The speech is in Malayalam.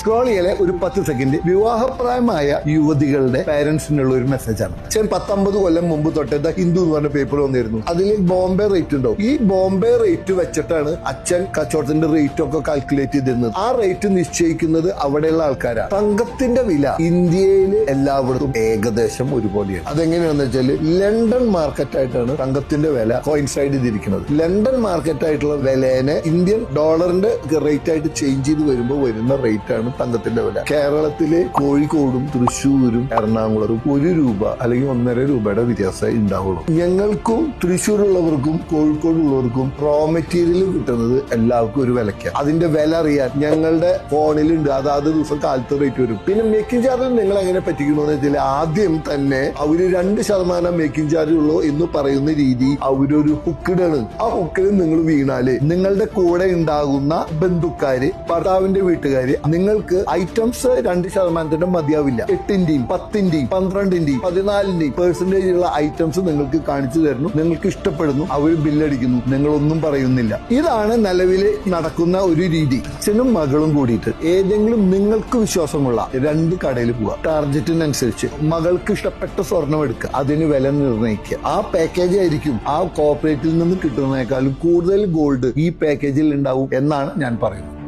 സ്ക്രോൾ ചെയ്യലെ ഒരു പത്ത് സെക്കൻഡ് വിവാഹപ്രായമായ യുവതികളുടെ പാരന്റ്സിനുള്ള ഒരു മെസ്സേജാണ് അച്ഛൻ പത്തൊമ്പത് കൊല്ലം മുമ്പ് തൊട്ട് ദ ഹിന്ദു എന്ന് പറഞ്ഞ പേപ്പർ വന്നിരുന്നു. അതിൽ ബോംബെ റേറ്റ് ഉണ്ടാവും ഈ ബോംബെ റേറ്റ് വെച്ചിട്ടാണ് അച്ഛൻ കച്ചവടത്തിന്റെ റേറ്റ് ഒക്കെ കാൽക്കുലേറ്റ് ചെയ്തിരുന്നത്. ആ റേറ്റ് നിശ്ചയിക്കുന്നത് അവിടെയുള്ള ആൾക്കാരാണ് തങ്കത്തിന്റെ വില ഇന്ത്യയിൽ എല്ലാവർക്കും ഏകദേശം ഒരുപോലെയാണ്. അതെങ്ങനെയാണെന്ന് വെച്ചാൽ ലണ്ടൻ മാർക്കറ്റ് ആയിട്ടാണ് തങ്കത്തിന്റെ വില കോയിൻസൈഡ് ചെയ്തിരിക്കുന്നത്. ലണ്ടൻ മാർക്കറ്റ് ആയിട്ടുള്ള വിലേനെ ഇന്ത്യൻ ഡോളറിന്റെ റേറ്റ് ആയിട്ട് ചേഞ്ച് ചെയ്ത് വരുമ്പോൾ വരുന്ന റേറ്റ് ആണ് തങ്കത്തിന്റെ വില. കേരളത്തിലെ കോഴിക്കോടും തൃശ്ശൂരും എറണാകുളവും ഒരു രൂപ അല്ലെങ്കിൽ ഒന്നര രൂപയുടെ വ്യത്യാസം ഉണ്ടാവുള്ളൂ. ഞങ്ങൾക്കും തൃശ്ശൂരുള്ളവർക്കും കോഴിക്കോടുള്ളവർക്കും റോ മെറ്റീരിയൽ കിട്ടുന്നത് എല്ലാവർക്കും ഒരു വിലയ്ക്കാണ് അതിന്റെ വില അറിയാൻ ഞങ്ങളുടെ ഫോണിലുണ്ട്. അതാത് ദിവസം കാലത്ത് റേറ്റ് വരും. പിന്നെ മേക്കിംഗ് ചാർജ് നിങ്ങൾ എങ്ങനെ പറ്റിക്കണമെന്ന് വെച്ചാൽ ആദ്യം തന്നെ അവർ രണ്ട് ശതമാനം മേക്കിംഗ് ചാർജ് ഉള്ളൂ എന്ന് പറയുന്ന രീതി അവരൊരു ഹുക്കിടാണ് ആ ഹുക്കിൽ നിങ്ങൾ വീണാൽ നിങ്ങളുടെ കൂടെ ഉണ്ടാകുന്ന ബന്ധുക്കാര് ഭർത്താവിന്റെ വീട്ടുകാര് നിങ്ങൾക്ക് ഐറ്റംസ് രണ്ട് ശതമാനത്തിന്റെ മതിയാവില്ല. എട്ടിന്റെയും പത്തിന്റെയും പന്ത്രണ്ടിന്റെയും പതിനാലിന്റെയും പെർസെന്റേജ് ഉള്ള ഐറ്റംസ് നിങ്ങൾക്ക് കാണിച്ചു തരുന്നു. നിങ്ങൾക്ക് ഇഷ്ടപ്പെടുന്നു. അവർ ബില്ലടിക്കുന്നു. നിങ്ങളൊന്നും പറയുന്നില്ല. ഇതാണ് നിലവിൽ നടക്കുന്ന ഒരു രീതി. അച്ഛനും മകളും കൂടിയിട്ട് ഏതെങ്കിലും നിങ്ങൾക്ക് വിശ്വാസമുള്ള രണ്ട് കടയിൽ പോവുക. ടാർജറ്റിനനുസരിച്ച് മകൾക്ക് ഇഷ്ടപ്പെട്ട സ്വർണം എടുക്കുക. അതിന് വില നിർണയിക്കുക. ആ പാക്കേജ് ആയിരിക്കും ആ കോർപ്പറേറ്റിൽ നിന്ന് കിട്ടുന്നതിനേക്കാളും കൂടുതൽ ഗോൾഡ് ഈ പാക്കേജിൽ ഉണ്ടാവും എന്നാണ് ഞാൻ പറയുന്നത്.